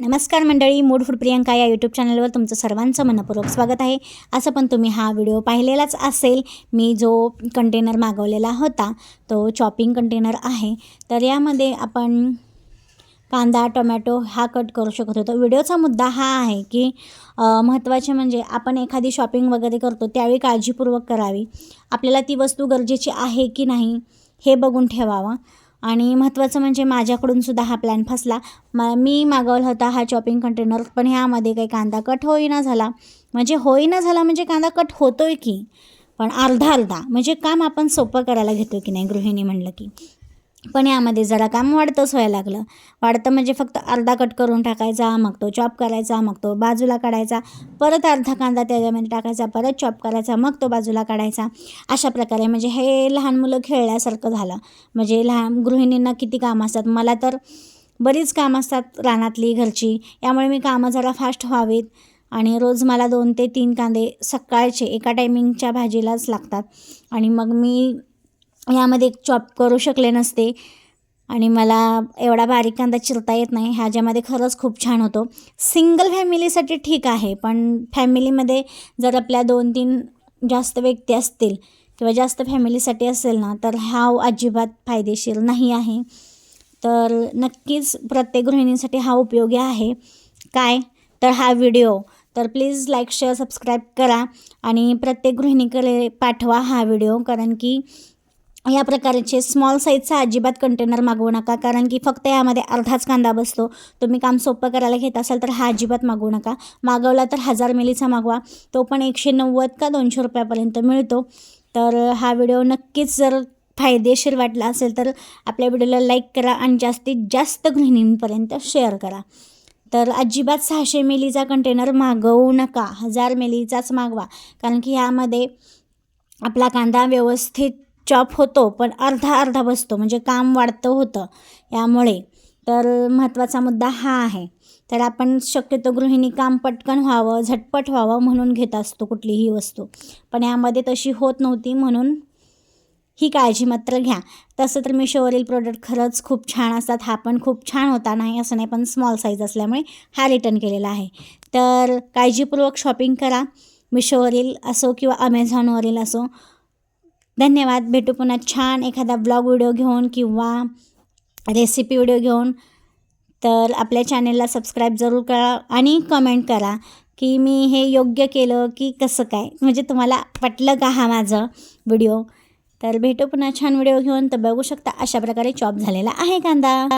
नमस्कार मंडळी mood food Priyanka या यूट्यूब चॅनलवर तुमचं सर्वांचं मनपूर्वक स्वागत आहे. असं पण तुम्ही हा व्हिडिओ पाहिलेलाच असेल. मी जो कंटेनर मागवलेला होता तो चॉपिंग कंटेनर आहे. तर यामध्ये आपण कांदा टोमॅटो हा कट करू शकत होतो. व्हिडिओचा मुद्दा हा आहे की महत्त्वाचे म्हणजे आपण एखादी शॉपिंग वगैरे करतो त्यावेळी काळजीपूर्वक करावी. आपल्याला ती वस्तू गरजेची आहे की नाही हे बघून ठेवावं. आणि महत्त्वाचं म्हणजे माझ्याकडून सुद्धा हा प्लॅन फसला. म मी मागवला होता हा चॉपिंग कंटेनर पण ह्यामध्ये काही कांदा कट होईना झाला. म्हणजे होईना झाला म्हणजे कांदा कट होतोय की? पण अर्धा अर्धा. म्हणजे काम आपण सोपं करायला घेतो की नाही गृहिणी म्हणलं की? पण यामध्ये जरा काम वाढतंच व्हायला लागलं. वाढतं म्हणजे फक्त अर्धा कट करून टाकायचा मग तो चॉप करायचा मग तो बाजूला काढायचा परत अर्धा कांदा त्याच्यामध्ये टाकायचा परत चॉप करायचा मग तो बाजूला काढायचा. अशा प्रकारे म्हणजे हे लहान मुलं खेळल्यासारखं झालं. म्हणजे लहान गृहिणींना किती कामं असतात? मला तर बरीच कामं असतात रानातली घरची. यामुळे मी कामं जरा फास्ट व्हावीत आणि रोज मला दोन ते तीन कांदे सकाळचे एका टायमिंगच्या भाजीलाच लागतात. आणि मग मी यामध्ये चॉप करू शकले नसते. आणि मला एवढा बारीक कांदा चिरता येत नाही. ह्याच्यामध्ये खरंच खूप छान होतो. सिंगल फॅमिलीसाठी ठीक आहे पण फॅमिलीमध्ये जर आपल्या दोन तीन जास्त व्यक्ती असतील किंवा जास्त फॅमिलीसाठी असेल ना तर हा अजिबात फायदेशीर नाही आहे. तर नक्कीच प्रत्येक गृहिणींसाठी हा उपयोगी आहे. काय? तर हा व्हिडिओ तर प्लीज लाईक शेअर सबस्क्राईब करा. आणि प्रत्येक गृहिणीकडे पाठवा हा व्हिडिओ कारण की या प्रकारचे स्मॉल साईजचा अजिबात कंटेनर मागवू नका. कारण की फक्त यामध्ये अर्धाच कांदा बसतो. तुम्ही काम सोपं करायला घेत असाल तर हा अजिबात मागवू नका. मागवला तर हजार मिलीचा मागवा. तो पण एकशे नव्वद का दोनशे रुपयापर्यंत मिळतो. तर हा व्हिडिओ नक्कीच जर फायदेशीर वाटला असेल तर आपल्या व्हिडिओला लाईक करा आणि जास्तीत जास्त गृहिणींपर्यंत शेअर करा. तर अजिबात सहाशे मिलीचा कंटेनर मागवू नका. हजार मिलीचाच मागवा. कारण की ह्यामध्ये आपला कांदा व्यवस्थित चॉप होतो पण अर्धा अर्धा बसतो म्हणजे काम वाढतं होतं. यामुळे तर महत्त्वाचा मुद्दा हा आहे. तर आपण शक्यतो गृहिणी काम पटकन व्हावं झटपट व्हावं म्हणून घेत असतो कुठलीही वस्तू. पण यामध्ये तशी होत नव्हती म्हणून ही काळजी मात्र घ्या. तसं तर मिशोवरील प्रोडक्ट खरंच खूप छान असतात हा पण खूप छान होता नाही असं नाही पण स्मॉल साईज असल्यामुळे हा रिटर्न केलेला आहे. तर काळजीपूर्वक शॉपिंग करा. मिशोवरील असो किंवा अमेझॉनवरील असो धन्यवाद. भेटू पुन्हा छान एखादा ब्लॉग व्हिडिओ घेऊन किंवा रेसिपी व्हिडिओ घेऊन. तर आपल्या चॅनेलला सबस्क्राईब जरूर करा आणि कमेंट करा की मी हे योग्य केलं की कसं काय? म्हणजे तुम्हाला पटलं का हा माझं व्हिडिओ तर भेटू पुन्हा छान व्हिडिओ घेऊन. तर बघू शकता अशा प्रकारे चॉप झालेला आहे कांदा.